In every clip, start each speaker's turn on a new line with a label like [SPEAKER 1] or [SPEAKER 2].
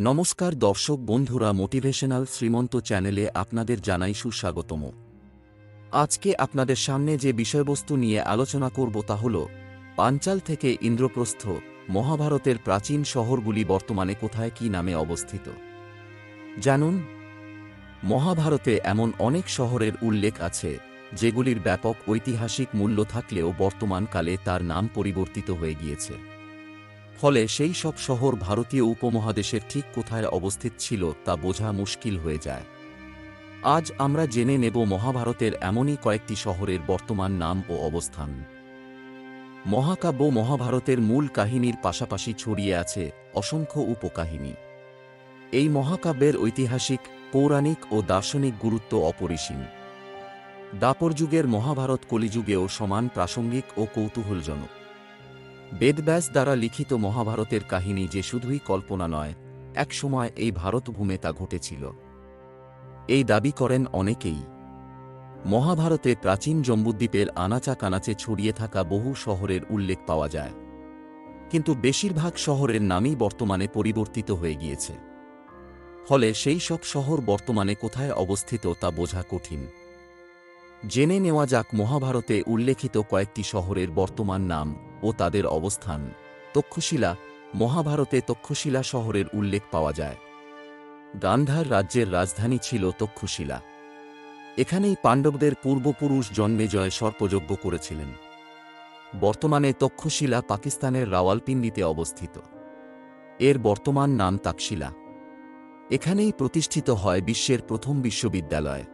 [SPEAKER 1] নমস্কার দর্শক বন্ধুরা মোটিভেশনাল শ্রীমন্ত চ্যানেলে আপনাদের জানাই সুস্বাগতম। আজকে আপনাদের সামনে যে বিষয়বস্তু নিয়ে আলোচনা করব তা হল, পাঞ্চাল থেকে ইন্দ্রপ্রস্থ মহাভারতের প্রাচীন শহরগুলি বর্তমানে কোথায় কি নামে অবস্থিত। জানুন, মহাভারতে এমন অনেক শহরের উল্লেখ আছে, যেগুলির ব্যাপক ঐতিহাসিক মূল্য থাকলেও বর্তমানকালে তার নাম পরিবর্তিত হয়ে গিয়েছে। ফলে সেই সব শহর ভারতীয় উপমহাদেশের ঠিক কোথায় অবস্থিত ছিল তা বোঝা মুশকিল হয়ে যায়। আজ আমরা জেনে নেব মহাভারতের এমনই কয়েকটি শহরের বর্তমান নাম ও অবস্থান। মহাকাব্য মহাভারতের মূল কাহিনীর পাশাপাশি ছড়িয়ে আছে অসংখ্য উপকাহিনী। এই মহাকাব্যের ঐতিহাসিক, পৌরাণিক ও দার্শনিক গুরুত্ব অপরিসীম। দাপর যুগের মহাভারত কলিযুগেও সমান প্রাসঙ্গিক ও কৌতূহলজনক। বেদব্যাস দ্বারা লিখিত মহাভারতের কাহিনী যে শুধুই কল্পনা নয় একসময় এই ভারতভূমে তা ঘটেছিল। এই দাবি করেন অনেকেই। মহাভারতে প্রাচীন জম্বুদ্বীপের আনাচা কানাচে ছড়িয়ে থাকা বহু শহরের উল্লেখ পাওয়া যায়। কিন্তু বেশিরভাগ শহরের নামই বর্তমানে পরিবর্তিত হয়ে গিয়েছে। ফলে সেই সব শহর বর্তমানে কোথায় অবস্থিত তা বোঝা কঠিন। জেনে নেওয়া যাক মহাভারতে উল্লেখিত কয়েকটি শহরের বর্তমান নাম। ও তাদের অবস্থান। তক্ষশিলা, মহাভারতে তক্ষশিলা শহরের উল্লেখ পাওয়া যায়। গান্ধার রাজ্যের রাজধানী ছিল তক্ষশিলা। এখানেই পাণ্ডবদের পূর্বপুরুষ জন্মেজয় সর্পযজ্ঞ করেছিলেন। বর্তমানে তক্ষশিলা পাকিস্তানের রাওয়ালপিন্ডিতে অবস্থিত। এর বর্তমান নাম তাকশিলা। এখানেই প্রতিষ্ঠিত হয় বিশ্বের প্রথম বিশ্ববিদ্যালয়।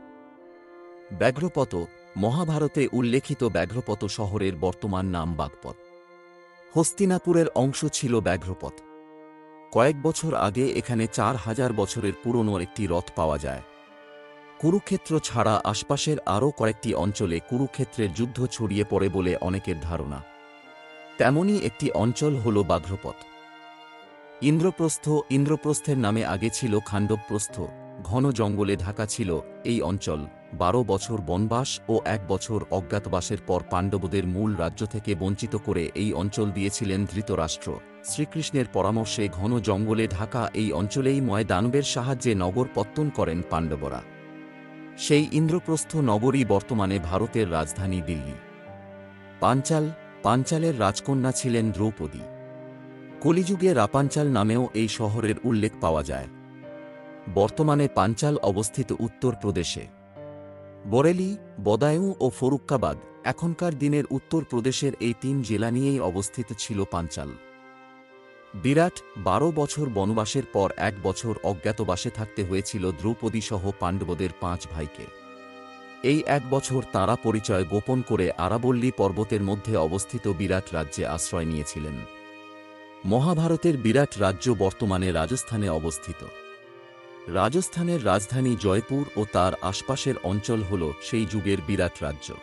[SPEAKER 1] ব্যাঘ্রপত, মহাভারতে উল্লেখিত ব্যাঘ্রপত শহরের বর্তমান নাম বাগপত। হস্তিনাপুরের অংশ ছিল ব্যাঘ্রপথ। কয়েক বছর আগে এখানে চার হাজার বছরের পুরনো একটি রথ পাওয়া যায়। কুরুক্ষেত্র ছাড়া আশপাশের আরও কয়েকটি অঞ্চলে কুরুক্ষেত্রের যুদ্ধ ছড়িয়ে পড়ে বলে অনেকের ধারণা। তেমনই একটি অঞ্চল হল বাঘ্রপথ ইন্দ্রপ্রস্থ, ইন্দ্রপ্রস্থের নামে আগে ছিল খাণ্ডবপ্রস্থ। ঘন জঙ্গলে ঢাকা ছিল এই অঞ্চল। বারো বছর বনবাস ও এক বছর অজ্ঞাতবাসের পর পাণ্ডবদের মূল রাজ্য থেকে বঞ্চিত করে এই অঞ্চল দিয়েছিলেন ধৃতরাষ্ট্র। শ্রীকৃষ্ণের পরামর্শে ঘন জঙ্গলে ঢাকা এই অঞ্চলেই ময় দানবের সাহায্যে নগর পত্তন করেন পাণ্ডবরা। সেই ইন্দ্রপ্রস্থ নগরী বর্তমানে ভারতের রাজধানী দিল্লি। পাঞ্চাল, পাঞ্চালের রাজকন্যা ছিলেন দ্রৌপদী। কলিযুগে রাপাঞ্চাল নামেও এই শহরের উল্লেখ পাওয়া যায়। বর্তমানে পাঞ্চাল অবস্থিত উত্তরপ্রদেশে বরেলি, বদায়ু ও ফরুক্কাবাদ এখনকার দিনের উত্তরপ্রদেশের এই তিন জেলা নিয়েই অবস্থিত ছিল পাঞ্চাল। বিরাট বারো বছর বনবাসের পর এক বছর অজ্ঞাতবাসে থাকতে হয়েছিল দ্রৌপদীসহ পাণ্ডবদের পাঁচ ভাইকে। এই এক বছর তারা পরিচয় গোপন করে আরাবল্লী পর্বতের মধ্যে অবস্থিত বিরাট রাজ্যে আশ্রয় নিয়েছিলেন। মহাভারতের বিরাট রাজ্য বর্তমানে রাজস্থানে অবস্থিত। রাজস্থানের রাজধানী জয়পুর ও তার আশপাশের অঞ্চল হল সেই যুগের বিরাট রাজ্য।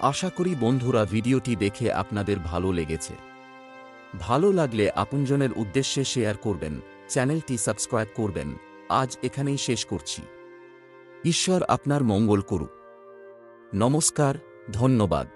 [SPEAKER 1] আশা করি বন্ধুরা ভিডিওটি দেখে আপনাদের ভালো লেগেছে। ভালো লাগলে আপনজনের উদ্দেশ্যে শেয়ার করবেন, চ্যানেলটি সাবস্ক্রাইব করবেন। আজ এখানেই শেষ করছি। ঈশ্বর আপনার মঙ্গল করুক। নমস্কার, ধন্যবাদ।